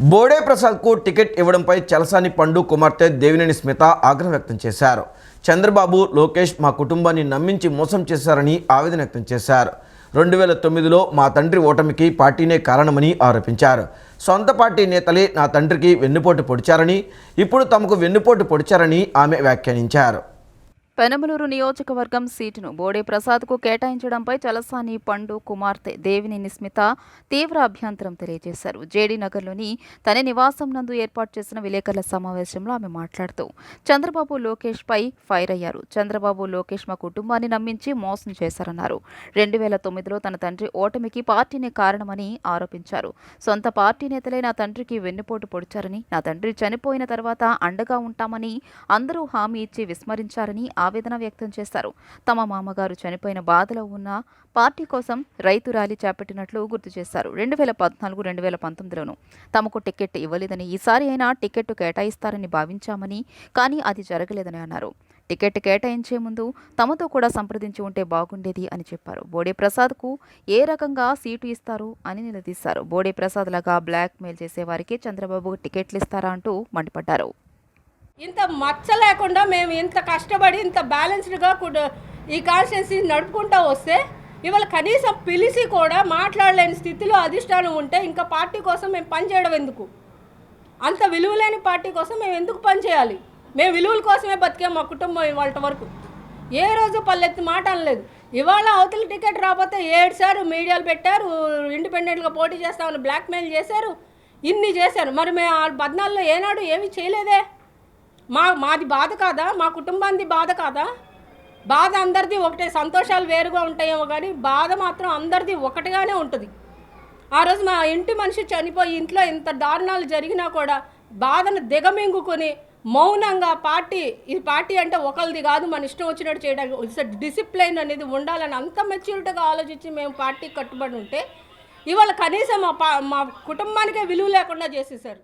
బోడే ప్రసాద్కు టికెట్ ఇవ్వడంపై చలసాని పండు కుమార్తె దేవినేని స్మిత ఆగ్రహం వ్యక్తం చేశారు. చంద్రబాబు లోకేష్ మా కుటుంబాన్ని నమ్మించి మోసం చేశారని ఆవేదన వ్యక్తం చేశారు. రెండు వేల తొమ్మిదిలో మా తండ్రి ఓటమికి పార్టీనే కారణమని ఆరోపించారు. సొంత పార్టీ నేతలే నా తండ్రికి వెన్నుపోటు పొడిచారని ఇప్పుడు తమకు వెన్నుపోటు పొడిచారని ఆమె వ్యాఖ్యానించారు. పెనమలూరు నియోజకవర్గం సీటును బోడే ప్రసాద్కు కేటాయించడంపై చలసాని పండు కుమార్తె దేవిని నిస్మిత తీవ్ర అభ్యంతరం తెలియజేశారు. జేడీ నగర్లోని తన నివాసం నందు ఏర్పాటు చేసిన విలేకరుల సమావేశంలో ఆమె మాట్లాడుతూ చంద్రబాబు లోకేష్ పై ఫైర్ అయ్యారు. చంద్రబాబు లోకేష్ మా కుటుంబాన్ని నమ్మించి మోసం చేశారన్నారు. రెండు వేల తొమ్మిదిలో తన తండ్రి ఓటమికి పార్టీనే కారణమని ఆరోపించారు. సొంత పార్టీ నేతలే నా తండ్రికి వెన్నుపోటు పొడిచారని నా తండ్రి చనిపోయిన తర్వాత అండగా ఉంటామని అందరూ హామీ ఇచ్చి విస్మరించారని ఆవేదన వ్యక్తం చేశారు. తమ మామగారు చనిపోయిన బాధలో ఉన్న పార్టీ కోసం రైతు ర్యాలీ చేపట్టినట్లు గుర్తు చేశారు. రెండు వేల పద్నాలుగు రెండు వేల పంతొమ్మిదిలోనూ తమకు టికెట్ ఇవ్వలేదని ఈసారి అయినా టికెట్ కేటాయిస్తారని భావించామని కానీ అది జరగలేదని అన్నారు. టికెట్ కేటాయించే ముందు తమతో కూడా సంప్రదించి ఉంటే బాగుండేది అని చెప్పారు. బోడే ప్రసాద్కు ఏ రకంగా సీటు ఇస్తారు అని నిలదీశారు. బోడే ప్రసాద్ లాగా బ్లాక్ మెయిల్ చేసేవారికి చంద్రబాబు టికెట్లు ఇస్తారా అంటూ మండిపడ్డారు. ఇంత మచ్చ లేకుండా మేము ఇంత కష్టపడి ఇంత బ్యాలెన్స్డ్గా ఈ కాన్స్టిట్యున్సీ నడుపుకుంటూ వస్తే ఇవాళ కనీసం పిలిచి కూడా మాట్లాడలేని స్థితిలో అధిష్టానం ఉంటే ఇంకా పార్టీ కోసం మేము పనిచేయడం ఎందుకు? అంత విలువలేని పార్టీ కోసం మేము ఎందుకు పనిచేయాలి మేము విలువల కోసమే బతికాం మా కుటుంబం ఇవాళ వరకు. ఏ రోజు పల్లెత్తి మాట అనలేదు. ఇవాళ అవతల టికెట్ రాకపోతే ఏడుసారు మీడియాలు పెట్టారు ఇండిపెండెంట్గా పోటీ చేస్తామని బ్లాక్మెయిల్ చేశారు ఇన్ని చేశారు. మరి మేము ఆ ఏనాడు ఏమీ చేయలేదే? మా మాది బాధ కాదా? మా కుటుంబానికి బాధ కాదా? బాధ అందరిది ఒకటే సంతోషాలు వేరుగా ఉంటాయేమో కానీ బాధ మాత్రం అందరిది ఒకటిగానే ఉంటుంది. ఆ రోజు మా ఇంటి మనిషి చనిపోయి ఇంట్లో ఇంత దారుణాలు జరిగినా కూడా బాధను దిగమింగుకొని మౌనంగా పార్టీ ఈ పార్టీ అంటే ఒకరిది కాదు మన ఇష్టం వచ్చినట్టు చేయడానికి డిసిప్లైన్ అనేది ఉండాలని అంత మెచ్యూరిటీగా ఆలోచించి మేము పార్టీకి కట్టుబడి ఉంటే ఇవాళ కనీసం మా పా మా కుటుంబానికే విలువ లేకుండా చేసేసారు